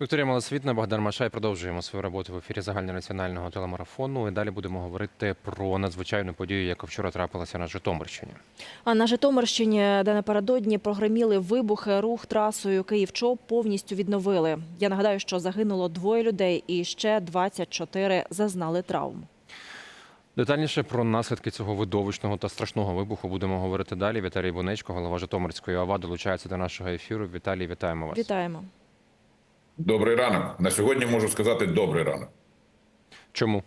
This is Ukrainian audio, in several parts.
Вікторія Малосвітна, Богдан Машай. Продовжуємо свою роботу в ефірі загальнонаціонального телемарафону. І далі будемо говорити про надзвичайну подію, яка вчора трапилася на Житомирщині. А на Житомирщині, де напередодні прогреміли вибухи, рух трасою Київ-Чоп повністю відновили. Я нагадаю, що загинуло двоє людей і ще 24 зазнали травм. Детальніше про наслідки цього видовищного та страшного вибуху будемо говорити далі. Віталій Бунечко, голова Житомирської ОВА, долучається до нашого ефіру. Віталій, вітаємо вас. Вітаємо. Добрий ранок. На сьогодні можу сказати добрий ранок. Чому?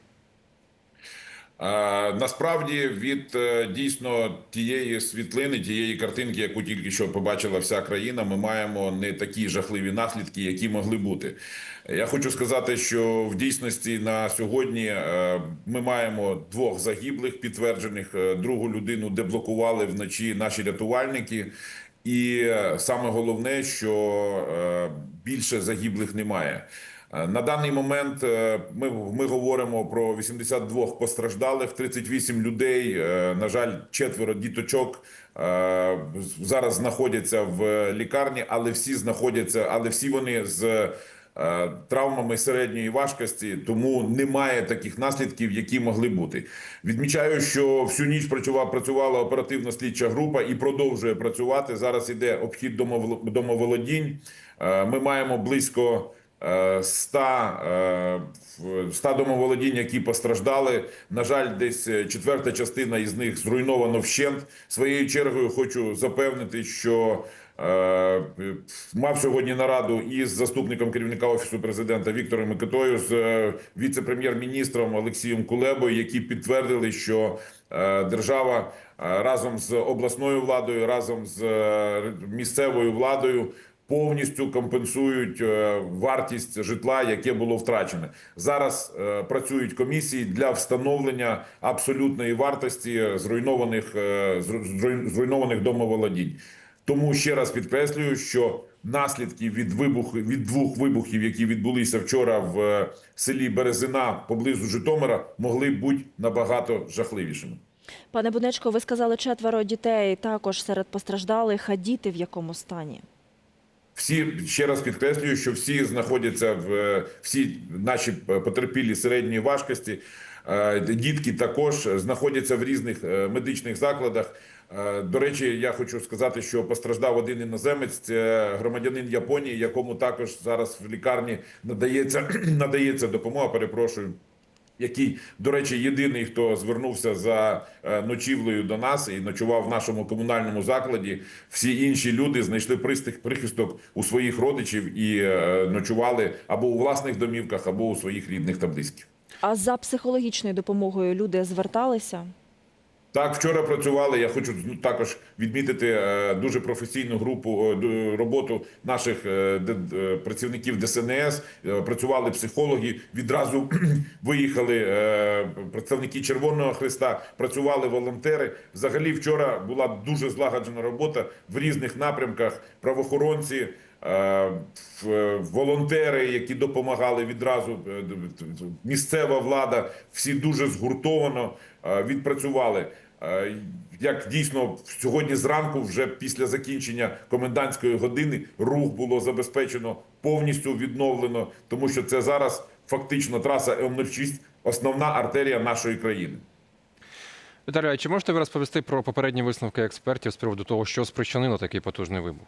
А, насправді від е, дійсно тієї світлини, тієї картинки, яку тільки що побачила вся країна, ми маємо не такі жахливі наслідки, які могли бути. Я хочу сказати, що в дійсності на сьогодні е, ми маємо двох загиблих підтверджених. Е, Другу людину деблокували вночі наші рятувальники. І е, саме головне, що е, більше загиблих немає. Е, На даний момент ми, ми говоримо про 82 постраждалих, 38 людей. На жаль, четверо діточок зараз знаходяться в лікарні, але всі знаходяться, але всі вони з травмами середньої важкості, тому немає таких наслідків, які могли бути. Відмічаю, що всю ніч працювала, працювала оперативно слідча група і продовжує працювати. Зараз іде обхід домовол- домоволодінь. Е, Ми маємо близько. е, 100, е, 100 домоволодінь, які постраждали. На жаль, десь е, четверта частина із них зруйновано вщент. Своєю чергою хочу запевнити, що е, мав сьогодні нараду із заступником керівника офісу президента Віктором Микитою з е, віце-прем'єр-міністром Олексієм Кулебою, які підтвердили, що е, держава е, разом з обласною владою, разом з е, місцевою владою повністю компенсують е, вартість житла, яке було втрачене. Зараз е, працюють комісії для встановлення абсолютної вартості зруйнованих е, зруйнованих домоволодінь. Тому ще раз підкреслюю, що наслідки від вибуху від двох вибухів, які відбулися вчора в е, селі Березина поблизу Житомира, могли бути набагато жахливішими. Пане Бунечко, ви сказали четверо дітей також серед постраждалих, а діти в якому стані? Всі ще раз підкреслюю, що всі знаходяться в е, всі наші потерпілі середньої важкості. Е, Дітки також знаходяться в різних е, медичних закладах. Е, До речі, я хочу сказати, що постраждав один іноземець, це громадянин Японії, якому також зараз в лікарні надається надається допомога. Перепрошую який, до речі, єдиний, хто звернувся за е, ночівлею до нас і ночував в нашому комунальному закладі. Всі інші люди знайшли прихисток у своїх родичів і е, ночували або у власних домівках, або у своїх рідних та близьких. А за психологічною допомогою люди зверталися? Так, вчора працювали. Я хочу ну, також відмітити е, дуже професійну групу е, роботу наших е, працівників ДСНС. Працювали психологи. Відразу виїхали представники Червоного Христа. Працювали волонтери. Взагалі, вчора була дуже злагоджена робота в різних напрямках. Правоохоронці. Е, Волонтери, які допомагали відразу, е, місцева влада, всі дуже згуртовано е, відпрацювали. Як дійсно сьогодні зранку, вже після закінчення комендантської години, рух було забезпечено повністю відновлено, тому що це зараз фактично траса М06, основна артерія нашої країни. Віталій, а чи можете ви розповісти про попередні висновки експертів з приводу того, що спричинило такий потужний вибух?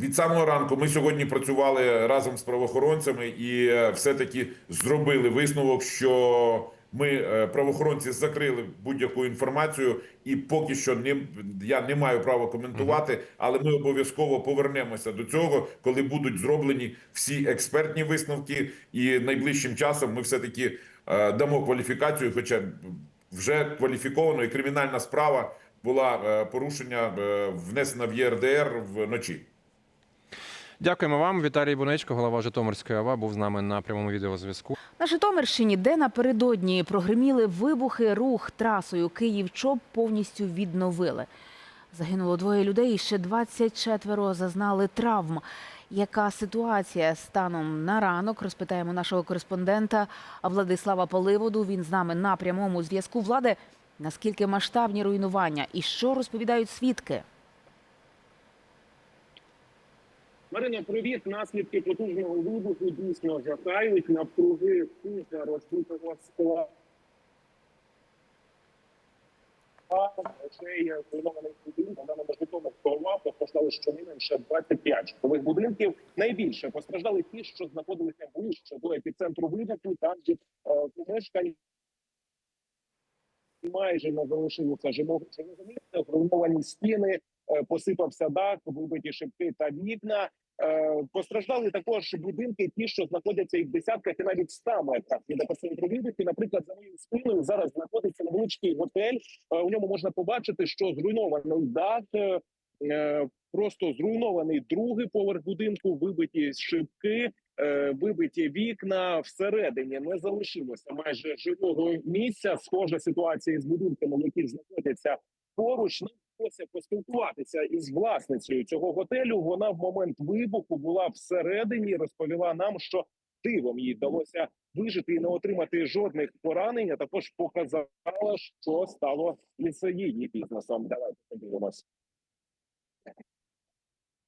Від самого ранку ми сьогодні працювали разом з правоохоронцями і е, все-таки зробили висновок, що ми е, правоохоронці закрили будь-яку інформацію, і поки що не я не маю права коментувати, але ми обов'язково повернемося до цього, коли будуть зроблені всі експертні висновки. І найближчим часом ми все таки дамо кваліфікацію, хоча вже кваліфіковано і кримінальна справа була е, порушення е, внесена в ЄРДР вночі. Дякуємо вам. Віталій Бунечко, голова Житомирської ОВА, був з нами на прямому відеозв'язку. На Житомирщині, де напередодні прогреміли вибухи, рух трасою Київ-Чоп повністю відновили. Загинуло двоє людей, і ще 24 зазнали травм. Яка ситуація станом на ранок? Розпитаємо нашого кореспондента Владислава Поливоду. Він з нами на прямому зв'язку влади. Наскільки масштабні руйнування і що розповідають свідки? Марина, привіт. Наслідки потужного вибуху дійсно жахають навкруги кухня розбитого скла. Зруйнованих будинків на Житомирського ОВА постраждали щонайменше 25 житлових будинків. Найбільше постраждали ті, що знаходилися ближче до епіцентру вибуху, там де е, помешкань майже не залишилося живого живого місця, зруйновані стіни, е, посипався дах, вибиті шибки та вікна. Е, Постраждали також будинки, ті, що знаходяться і в десятках, і навіть ста метрах від епіцентру вибуху. Наприклад, за моєю спиною зараз знаходиться невеличкий готель. Е, У ньому можна побачити, що зруйнований дах, е, просто зруйнований другий поверх будинку, вибиті шибки, вибиті вікна. Всередині не залишилося майже живого місця. Схожа ситуація з будинками, які знаходяться поруч. Вдалося поспілкуватися із власницею цього готелю. Вона в момент вибуху була всередині. і Розповіла нам, що дивом їй вдалося вижити і не отримати жодних поранень. а Також показала, що стало із її бізнесом. Давайте подивимось.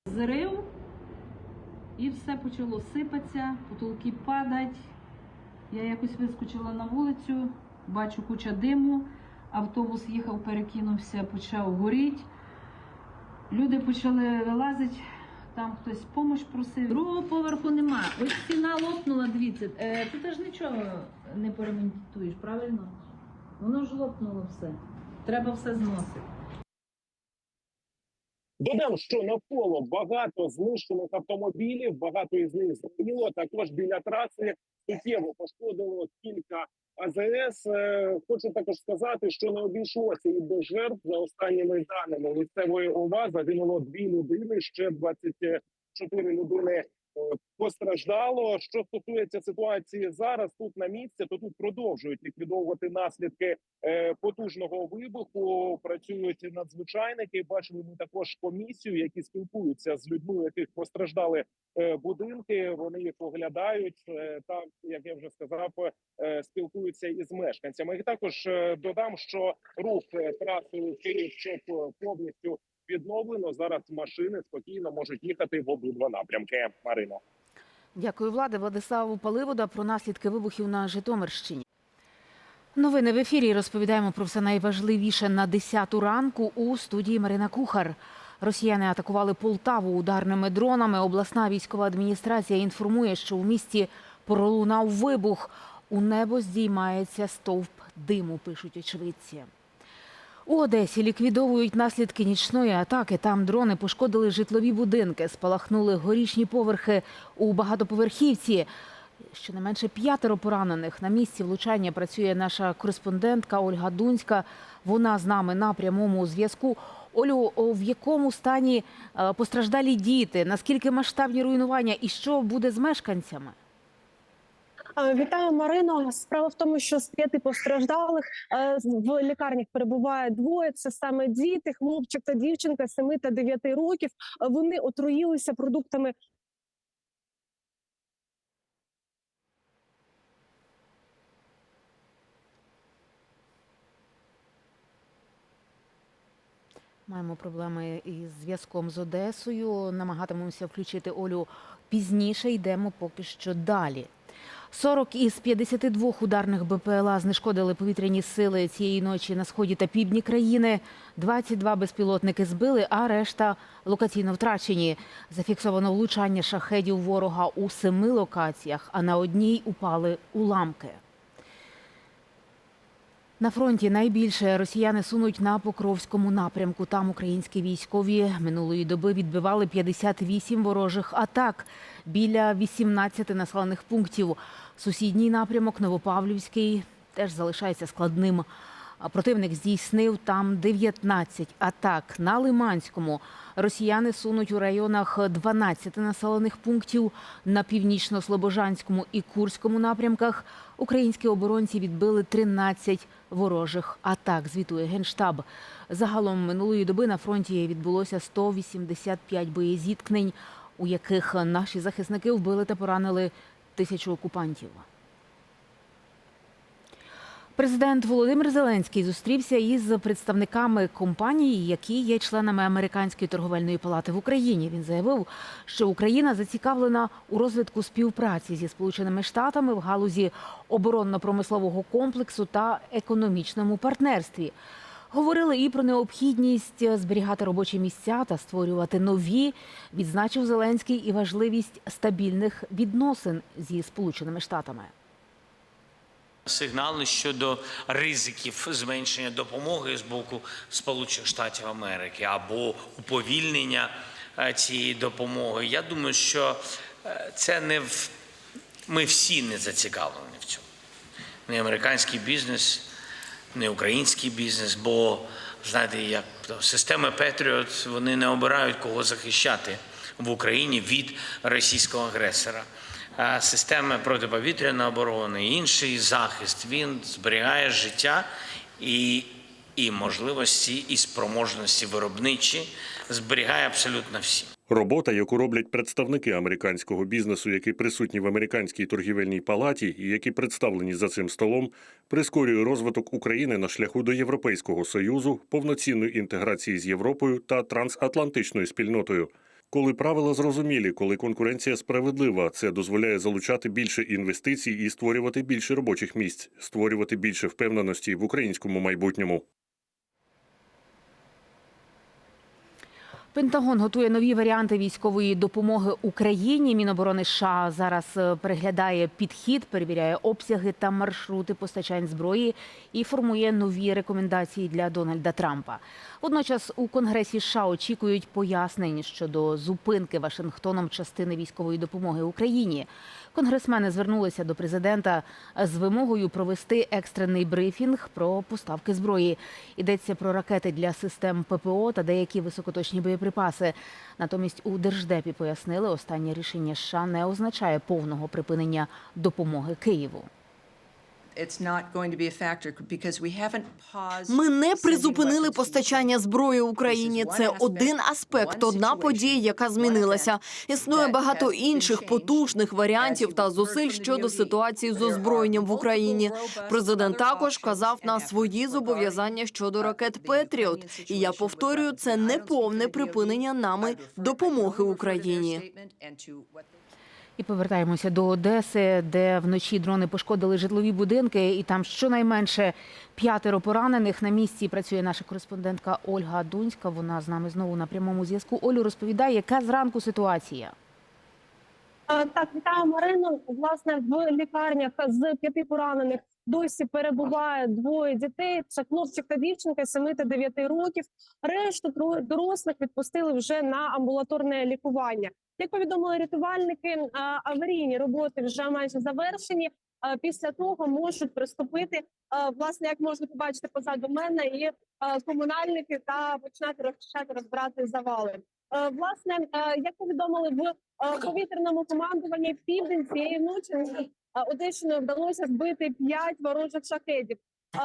зрив, і все почало сипатися, потолки падать. Я якось вискочила на вулицю, бачу куча диму, автобус їхав, перекинувся, почав горіти. Люди почали вилазити, там хтось допомогу просив. Другого поверху нема. Ось стіна лопнула, дивіться. Е, ти теж нічого не поремонтуєш, правильно? Воно ж лопнуло все. Треба все зносити. Додам, що навколо багато знищених автомобілів, багато із них згоріло. Також біля траси суттєво пошкодило кілька АЗС. Е, Хочу також сказати, що не обійшлося і без жертв за останніми даними місцевої ОВА загинуло дві людини, ще 24 людини е, постраждало. Що стосується ситуації зараз, тут на місці, то тут продовжують ліквідовувати наслідки е, потужного вибуху. Працюють надзвичайники. Бачили ми також комісію, які спілкуються з людьми, яких постраждали е, будинки. Вони їх оглядають. е, Там, як я вже сказав, спілкуються із мешканцями. І також додам, що рух трасою Київ щоб повністю відновлено. Зараз машини спокійно можуть їхати в обидва напрямки. Марина. Дякую, влади. Владиславу Паливода про наслідки вибухів на Житомирщині. Новини в ефірі розповідаємо про все найважливіше на 10 ранку у студії Марина Кухар. Росіяни атакували Полтаву ударними дронами. Обласна військова адміністрація інформує, що у місті пролунав вибух. У небо здіймається стовп диму, пишуть очевидці. У Одесі ліквідовують наслідки нічної атаки. Там дрони пошкодили житлові будинки, спалахнули горішні поверхи у багатоповерхівці. Щонайменше п'ятеро поранених. На місці влучання працює наша кореспондентка Ольга Дунська. Вона з нами на прямому зв'язку. Олю, в якому стані е, постраждалі діти? Наскільки масштабні руйнування і що буде з мешканцями? Вітаю, Марино. Справа в тому, що з п'яти постраждалих е, в лікарнях перебуває двоє. Це саме діти, хлопчик та дівчинка 7 та 9 років. Е, Вони отруїлися продуктами Маємо проблеми із зв'язком з Одесою. Намагатимемося включити Олю пізніше. Йдемо поки що далі. 40 із 52 ударних БПЛА знешкодили повітряні сили цієї ночі на сході та півдні країни. 22 безпілотники збили, а решта локаційно втрачені. Зафіксовано влучання шахедів ворога у семи локаціях, а на одній упали уламки. На фронті найбільше росіяни сунуть на Покровському напрямку. Там українські військові минулої доби відбивали 58 ворожих атак біля 18 населених пунктів. Сусідній напрямок Новопавлівський теж залишається складним. Противник здійснив там 19 атак. На Лиманському росіяни сунуть у районах 12 населених пунктів. На північно-слобожанському і Курському напрямках українські оборонці відбили 13 ворожих атак, звітує Генштаб. Загалом минулої доби на фронті відбулося 185 боєзіткнень, у яких наші захисники вбили та поранили тисячу окупантів. Президент Володимир Зеленський зустрівся із представниками компаній, які є членами американської торговельної палати в Україні. Він заявив, що Україна зацікавлена у розвитку співпраці зі Сполученими Штатами в галузі оборонно-промислового комплексу та економічному партнерстві. Говорили і про необхідність зберігати робочі місця та створювати нові. Відзначив Зеленський і важливість стабільних відносин зі Сполученими Штатами. Сигнали щодо ризиків зменшення допомоги з боку Сполучених Штатів Америки або уповільнення е, цієї допомоги. Я думаю, що е, це не в ми всі не зацікавлені в цьому. Не американський бізнес, не український бізнес, бо знаєте, як системи Петріот вони не обирають кого захищати в Україні від російського агресора. А Системи протиповітряної оборони, інший захист він зберігає життя і, і можливості, і спроможності виробничі зберігає абсолютно всі. Робота, яку роблять представники американського бізнесу, які присутні в американській торгівельній палаті і які представлені за цим столом, прискорює розвиток України на шляху до Європейського союзу, повноцінної інтеграції з Європою та трансатлантичною спільнотою. Коли правила зрозумілі, коли конкуренція справедлива, це дозволяє залучати більше інвестицій і створювати більше робочих місць, створювати більше впевненості в українському майбутньому. Пентагон готує нові варіанти військової допомоги Україні. Міноборони США зараз е, переглядає підхід, перевіряє обсяги та маршрути постачань зброї і формує нові рекомендації для Дональда Трампа. Водночас у Конгресі США очікують пояснень щодо зупинки Вашингтоном частини військової допомоги Україні. Конгресмени звернулися до президента з вимогою провести екстрений брифінг про поставки зброї. Йдеться про ракети для систем ППО та деякі високоточні боєприпаси. Натомість у держдепі пояснили, останнє рішення США не означає повного припинення допомоги Києву. Ми не призупинили постачання зброї Україні. Це один аспект, одна подія, яка змінилася. Існує багато інших потужних варіантів та зусиль щодо ситуації з озброєнням в Україні. Президент також вказав на свої зобов'язання щодо ракет Петріот. І я повторюю, це не повне припинення нами допомоги Україні. І повертаємося до Одеси, де вночі дрони пошкодили житлові будинки, і там щонайменше п'ятеро поранених. На місці працює наша кореспондентка Ольга Дунська. Вона з нами знову на прямому зв'язку. Олю розповідає, яка зранку ситуація. Так, вітаю Марину. Власне, в лікарнях з п'яти поранених досі перебуває двоє дітей. Це хлопчик та дівчинка 7 та 9 років. Решту дорослих відпустили вже на амбулаторне лікування. Як повідомили рятувальники, аварійні роботи вже майже завершені. Після того можуть приступити, власне, як можна побачити позаду мене, і комунальники та починати розчищати розбирати завали. Власне, як повідомили в повітряному командуванні південь цієї ночі Одещиною вдалося збити п'ять ворожих шахедів.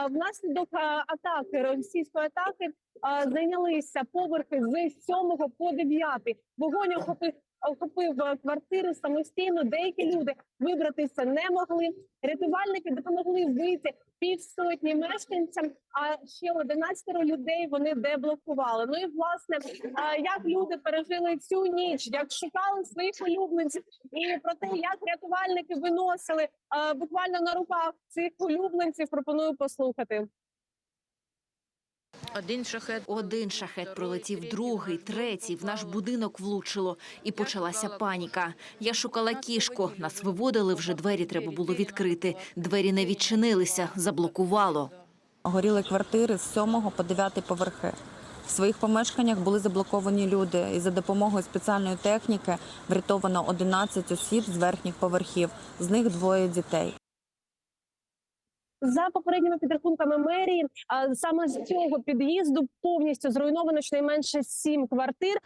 Внаслідок атаки російської атаки зайнялися поверхи з 7 по 9. Вогонь охопив охопив е, квартири самостійно. Деякі люди вибратися не могли. Рятувальники допомогли вийти півсотні мешканцям. А ще 11 людей вони деблокували. Ну і власне, е, як люди пережили цю ніч, як шукали своїх улюбленців, і про те, як рятувальники виносили е, буквально на руках цих улюбленців. Пропоную послухати. Один шахет, один шахет пролетів, другий, третій. В наш будинок влучило, і почалася паніка. Я шукала кішку. Нас виводили вже двері. Треба було відкрити. Двері не відчинилися, заблокувало. Горіли квартири з 7 по 9 поверхи. В своїх помешканнях були заблоковані люди, і за допомогою спеціальної техніки врятовано 11 осіб з верхніх поверхів. З них двоє дітей. За попередніми підрахунками мерії, саме з цього під'їзду повністю зруйновано щонайменше сім квартир.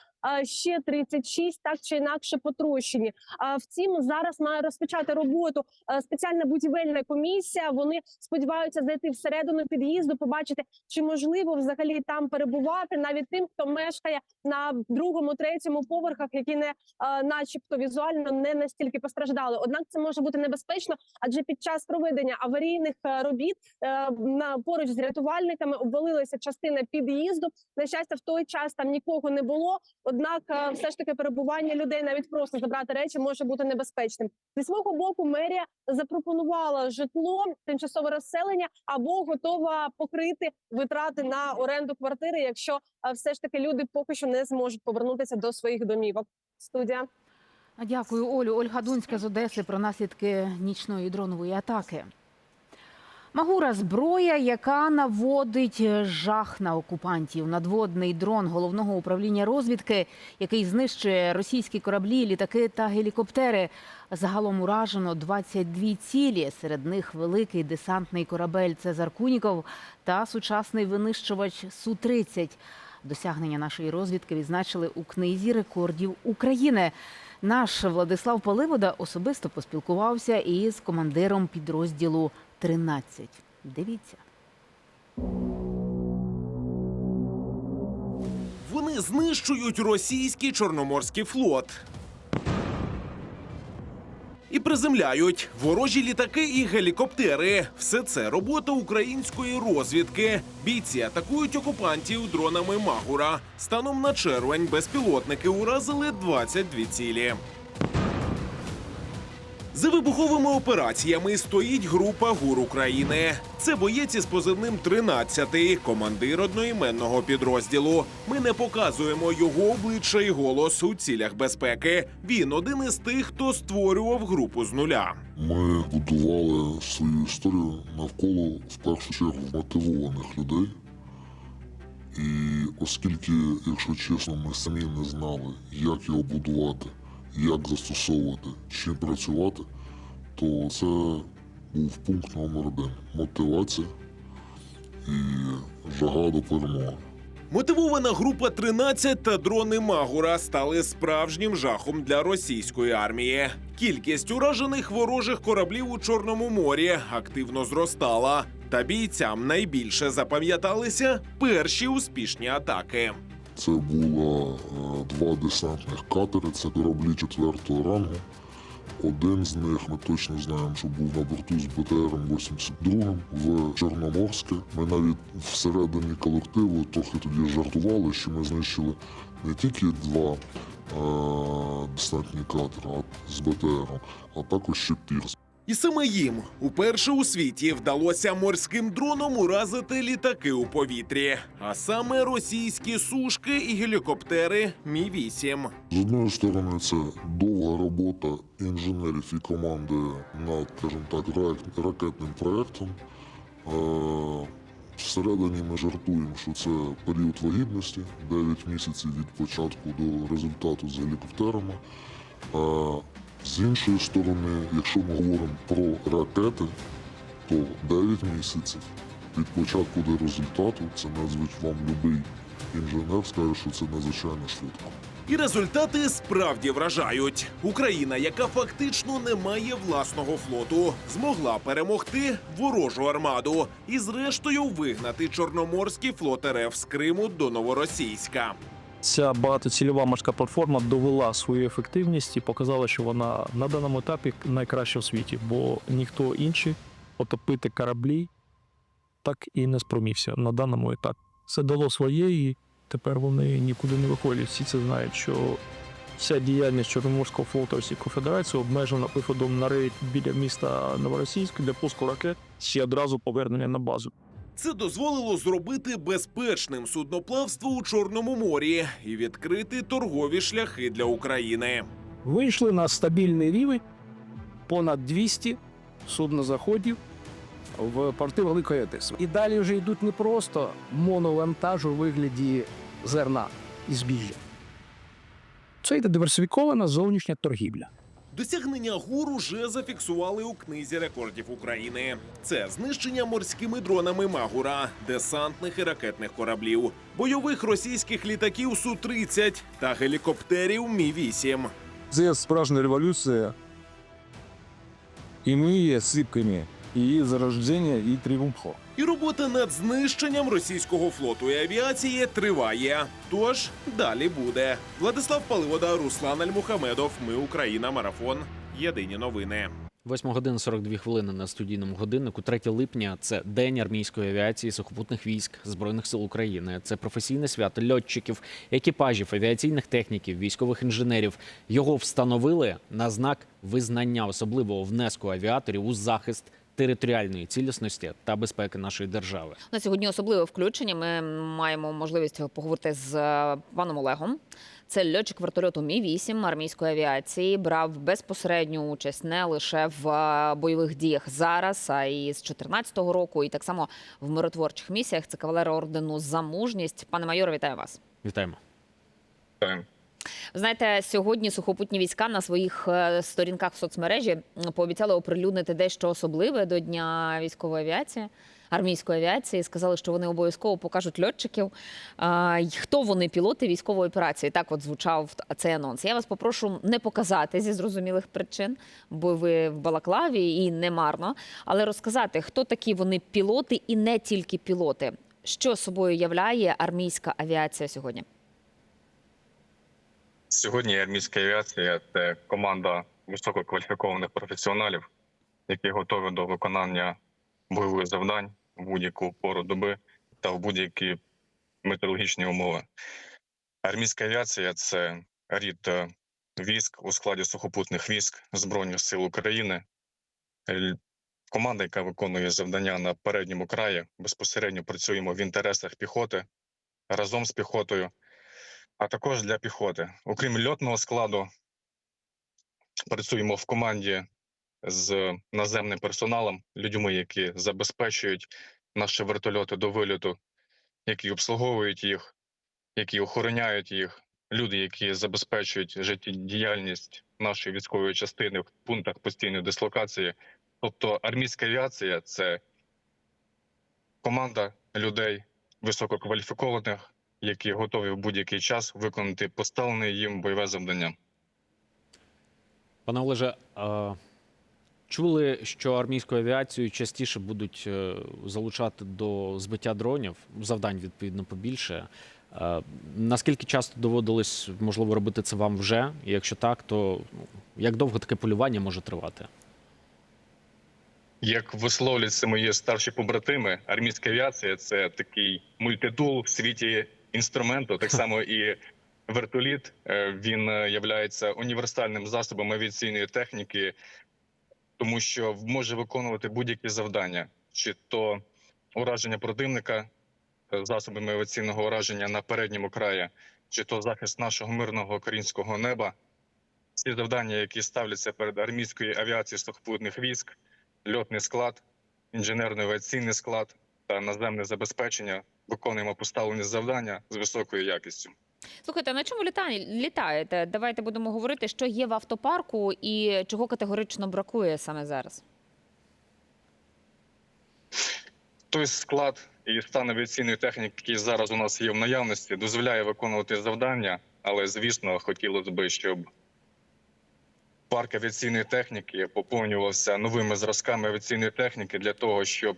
Ще 36 так чи інакше потрощені. Втім, зараз має розпочати роботу спеціальна будівельна комісія. Вони сподіваються зайти всередину під'їзду, побачити, чи можливо взагалі там перебувати навіть тим, хто мешкає на другому, третьому поверхах, які не начебто візуально не настільки постраждали. Однак це може бути небезпечно, адже під час проведення аварійних е, робіт е, на поруч з рятувальниками обвалилася частина під'їзду. На щастя, в той час там нікого не було. Однак, е, все ж таки, перебування людей навіть просто забрати речі може бути небезпечним. Зі свого боку, мерія запропонувала житло, тимчасове розселення або готова покрити витрати на оренду квартири, якщо е, все ж таки люди поки що не зможуть повернутися до своїх домівок. Студія. Дякую, Олю. Ольга Дунська з Одеси про наслідки нічної дронової атаки. Магура зброя, яка наводить жах на окупантів. Надводний дрон головного управління розвідки, який знищує російські кораблі, літаки та гелікоптери. Загалом уражено 22 цілі. Серед них великий десантний корабель Цезар Куніков та сучасний винищувач Су 30 Досягнення нашої розвідки відзначили у книзі рекордів України. Наш Владислав Поливода особисто поспілкувався із командиром підрозділу 13. Дивіться. Вони знищують російський чорноморський флот. І приземляють ворожі літаки і гелікоптери. Все це робота української розвідки. Бійці атакують окупантів дронами Магура. Станом на червень безпілотники уразили 22 цілі. За вибуховими операціями стоїть група ГУР України. Це боєць із позивним «13», командир одноіменного підрозділу. Ми не показуємо його обличчя і голос у цілях безпеки. Він один із тих, хто створював групу з нуля. Ми будували свою історію навколо в першу чергу мотивованих людей. І оскільки, якщо чесно, ми самі не знали, як його будувати, як застосовувати, чим працювати, то це був пункт номер один мотивація і жага до перемоги. Мотивована група 13 та дрони Магура стали справжнім жахом для російської армії. Кількість уражених ворожих кораблів у Чорному морі активно зростала. Та бійцям найбільше запам'яталися перші успішні атаки. Це було е, два десантних катери, це кораблі четвертого рангу. Один з них ми точно знаємо, що був на борту з БТРом-82 в Чорноморське. Ми навіть всередині колективу трохи тоді жартували, що ми знищили не тільки два е- десантні катери з БТРом, а також ще Пірс. І саме їм уперше у світі вдалося морським дроном уразити літаки у повітрі, а саме російські сушки і гелікоптери Мі 8 З одної сторони, це довга робота інженерів і команди над, скажімо так, ра- ракетним проєктом. Е, Всередині ми жартуємо, що це період вагітності, 9 місяців від початку до результату з гелікоптерами. З іншої сторони, якщо ми говоримо про ракети, то 9 місяців від початку до результату це надзвичайно вам будь-який інженер скаже, що це надзвичайно швидко. І результати справді вражають. Україна, яка фактично не має власного флоту, змогла перемогти ворожу армаду і, зрештою, вигнати Чорноморський флот РФ з Криму до Новоросійська. Ця багатоцільова морська платформа довела свою ефективність і показала, що вона на даному етапі найкраща в світі, бо ніхто інший потопити кораблі так і не спромігся на даному етапі. Це дало своє, і тепер вони нікуди не виходять. Всі це знають, що вся діяльність Чорноморського флоту Російської Федерації обмежена виходом на рейд біля міста Новоросійськ для пуску ракет і одразу повернення на базу. Це дозволило зробити безпечним судноплавство у Чорному морі і відкрити торгові шляхи для України. Вийшли на стабільний рівень понад 200 суднозаходів в порти Великої Одеси. І далі вже йдуть не просто моновантаж у вигляді зерна і збіжжя. Це йде диверсифікована зовнішня торгівля. Досягнення ГУР уже зафіксували у книзі рекордів України. Це знищення морськими дронами Магура, десантних і ракетних кораблів, бойових російських літаків Су-30 та гелікоптерів Мі-8. Це справжня революція. І ми є свідками її зарождення і тріумфу. І робота над знищенням російського флоту і авіації триває. Тож далі буде. Владислав Паливода, Руслан Альмухамедов. Ми Україна. Марафон. Єдині новини. 8 годин 42 хвилини на студійному годиннику. 3 липня це День армійської авіації сухопутних військ Збройних сил України. Це професійне свято льотчиків, екіпажів, авіаційних техніків, військових інженерів. Його встановили на знак визнання особливого внеску авіаторів у захист територіальної цілісності та безпеки нашої держави. На сьогодні особливе включення. Ми маємо можливість поговорити з е, паном Олегом. Це льотчик вертольоту Мі 8 армійської авіації. Брав безпосередню участь не лише в е, бойових діях зараз, а й з 2014 року, і так само в миротворчих місіях. Це кавалер ордену за мужність. Пане майоре, вітаю вас. Вітаємо. Ви Знаєте, сьогодні сухопутні війська на своїх е, сторінках в соцмережі пообіцяли оприлюднити дещо особливе до дня військової авіації. Армійської авіації сказали, що вони обов'язково покажуть льотчиків. Хто вони пілоти військової операції? Так, от звучав цей анонс. Я вас попрошу не показати зі зрозумілих причин, бо ви в Балаклаві і не марно, але розказати, хто такі вони пілоти і не тільки пілоти. Що собою являє армійська авіація сьогодні? Сьогодні армійська авіація це команда висококваліфікованих професіоналів, які готові до виконання бойових завдань в будь-яку пору доби та в будь-які метеорологічні умови. Армійська авіація це рід е, військ у складі сухопутних військ Збройних сил України. Команда, яка виконує завдання на передньому краї, безпосередньо працюємо в інтересах піхоти разом з піхотою а також для піхоти. Окрім льотного складу, працюємо в команді з наземним персоналом, людьми, які забезпечують наші вертольоти до вильоту, які обслуговують їх, які охороняють їх, люди, які забезпечують життєдіяльність нашої військової частини в пунктах постійної дислокації. Тобто армійська авіація це команда людей висококваліфікованих, які готові в будь-який час виконати поставлене їм бойове завдання. Пане Олеже, чули, що армійську авіацію частіше будуть е, залучати до збиття дронів, завдань відповідно побільше. Е, Наскільки часто доводилось можливо робити це вам вже? І якщо так, то ну, як довго таке полювання може тривати? Як висловлюються мої старші побратими, армійська авіація це такий мультитул в світі інструменту. Так само і вертоліт е, він є універсальним засобом авіаційної техніки, тому що може виконувати будь-які завдання, чи то ураження противника е, засобами авіаційного ураження на передньому краї, чи то захист нашого мирного українського неба. Ці завдання, які ставляться перед армійською авіацією сухопутних військ, льотний склад, інженерно-авіаційний склад та наземне забезпечення, виконуємо поставлені завдання з високою якістю. Слухайте, на чому літає, літаєте? Давайте будемо говорити, що є в автопарку і чого категорично бракує саме зараз. Той склад і стан авіаційної техніки, який зараз у нас є в наявності, дозволяє виконувати завдання, але звісно, хотілося б, щоб парк авіаційної техніки поповнювався новими зразками авіаційної техніки для того, щоб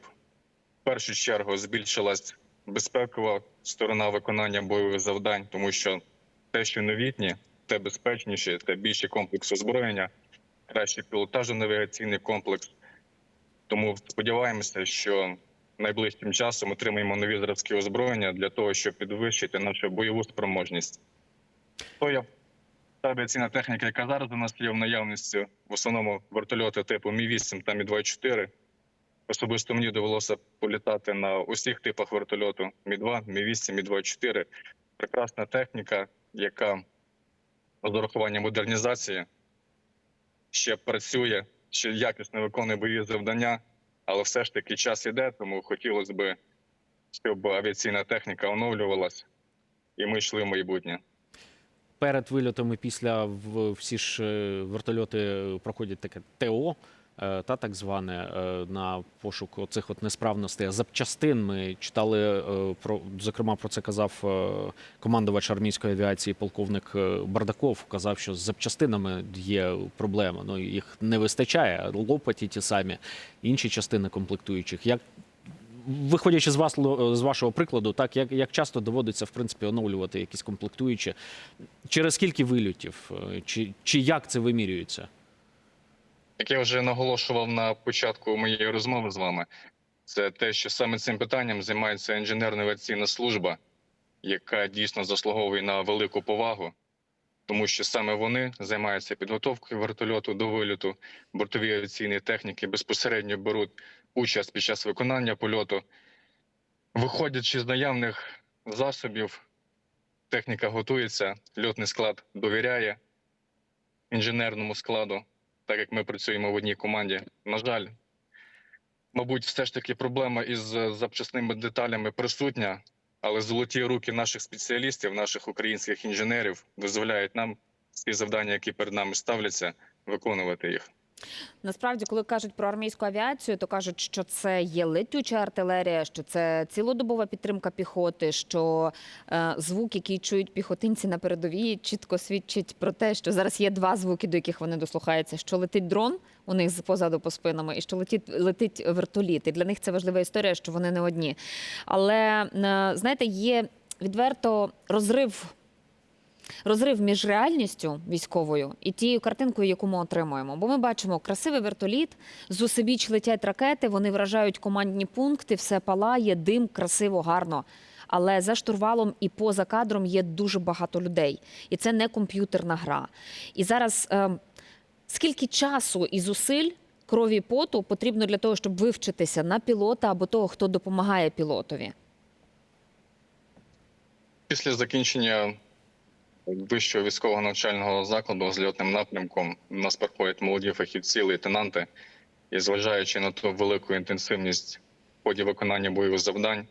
в першу чергу збільшилась безпекова сторона виконання бойових завдань, тому що те, що новітні, те безпечніше, те більше комплекс озброєння, кращий пілотажно-навігаційний комплекс. Тому сподіваємося, що найближчим часом отримаємо нові зразки озброєння для того, щоб підвищити нашу бойову спроможність. То та авіаційна техніка, яка зараз у нас є в наявності, в основному вертольоти типу Мі-8 та Мі-24. Особисто мені довелося політати на усіх типах вертольоту Мі-2, Мі-8, Мі-24. Прекрасна техніка, яка з урахуванням модернізації ще працює, ще якісно виконує бойові завдання, але все ж таки час іде, тому хотілося б, щоб авіаційна техніка оновлювалась і ми йшли в майбутнє. перед вильотом і після всі ж е, вертольоти проходять таке ТО. Е, Та так зване е, на пошук цих от несправностей. Запчастин ми читали е, про зокрема про це казав командувач армійської авіації, полковник Бардаков. Казав, що з запчастинами є проблема. Ну їх не вистачає. Лопаті ті самі інші частини комплектуючих. Як виходячи з вас з вашого прикладу, так як, як часто доводиться в принципі оновлювати якісь комплектуючі, через скільки вильотів, чи, чи як це вимірюється? Як я вже наголошував на початку моєї розмови з вами, це те, що саме цим питанням займається інженерно-авіаційна служба, яка дійсно заслуговує на велику повагу, тому що саме вони займаються підготовкою вертольоту до вильоту, бортові авіаційні техніки безпосередньо беруть участь під час виконання польоту. Виходячи з наявних засобів, техніка готується, льотний склад довіряє інженерному складу так як ми працюємо в одній команді. На жаль, мабуть, все ж таки проблема із е, запчасними деталями присутня, але золоті руки наших спеціалістів, наших українських інженерів дозволяють нам ці завдання, які перед нами ставляться, виконувати їх. Насправді, коли кажуть про армійську авіацію, то кажуть, що це є летюча артилерія, що це цілодобова підтримка піхоти, що е, звук, який чують піхотинці на передовій, чітко свідчить про те, що зараз є два звуки, до яких вони дослухаються: що летить дрон у них позаду по спинами, і що летить летить вертоліт. І для них це важлива історія, що вони не одні. Але е, знаєте, є відверто розрив. Розрив між реальністю військовою і тією картинкою, яку ми отримуємо. Бо ми бачимо красивий вертоліт, з усебіч летять ракети, вони вражають командні пункти, все палає, дим, красиво, гарно. Але за штурвалом і поза кадром є дуже багато людей, і це не комп'ютерна гра. І зараз е, скільки часу і зусиль, крові поту потрібно для того, щоб вивчитися на пілота або того, хто допомагає пілотові? Після закінчення вищого військового навчального закладу з льотним напрямком. У нас приходять молоді фахівці, лейтенанти, і зважаючи на ту велику інтенсивність в ході виконання бойових завдань,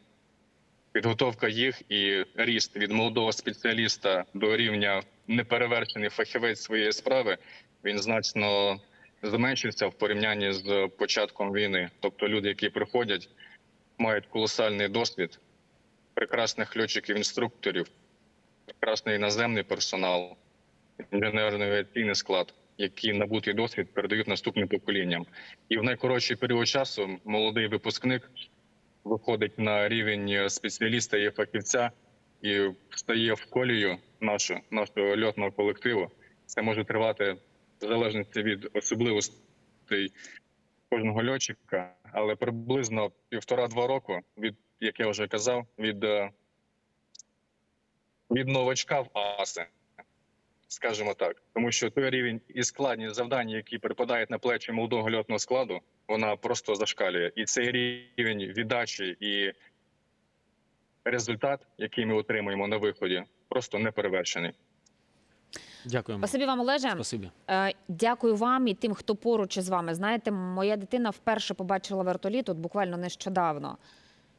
підготовка їх і ріст від молодого спеціаліста до рівня неперевершений фахівець своєї справи, він значно зменшився в порівнянні з початком війни. Тобто люди, які приходять, мають колосальний досвід, прекрасних льотчиків-інструкторів, прекрасний іноземний персонал, інженерно-авіаційний склад, які набутий досвід передають наступним поколінням. І в найкоротший період часу молодий випускник виходить на рівень спеціаліста і фахівця і стає в колію нашу, нашого льотного колективу. Це може тривати в залежності від особливостей кожного льотчика, але приблизно півтора-два року від, як я вже казав, від е, від новачка в аси, скажімо так, тому що той рівень і складність завдань, які припадають на плечі молодого льотного складу, вона просто зашкалює. І цей рівень віддачі і результат, який ми отримуємо на виході, просто не перевершений. Дякуємо. Спасибі вам, Олеже. Спасибі. Е, Дякую вам і тим, хто поруч із вами. Знаєте, моя дитина вперше побачила вертоліт от буквально нещодавно.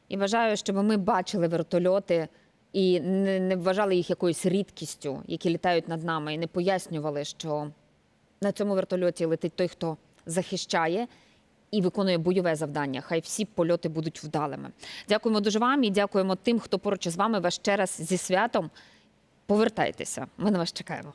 І бажаю, щоб ми бачили вертольоти і не, не вважали їх якоюсь рідкістю, які літають над нами, і не пояснювали, що на цьому вертольоті летить той, хто захищає і виконує бойове завдання. Хай всі польоти будуть вдалими. Дякуємо дуже вам і дякуємо тим, хто поруч із вами вас ще раз зі святом. Повертайтеся. Ми на вас чекаємо.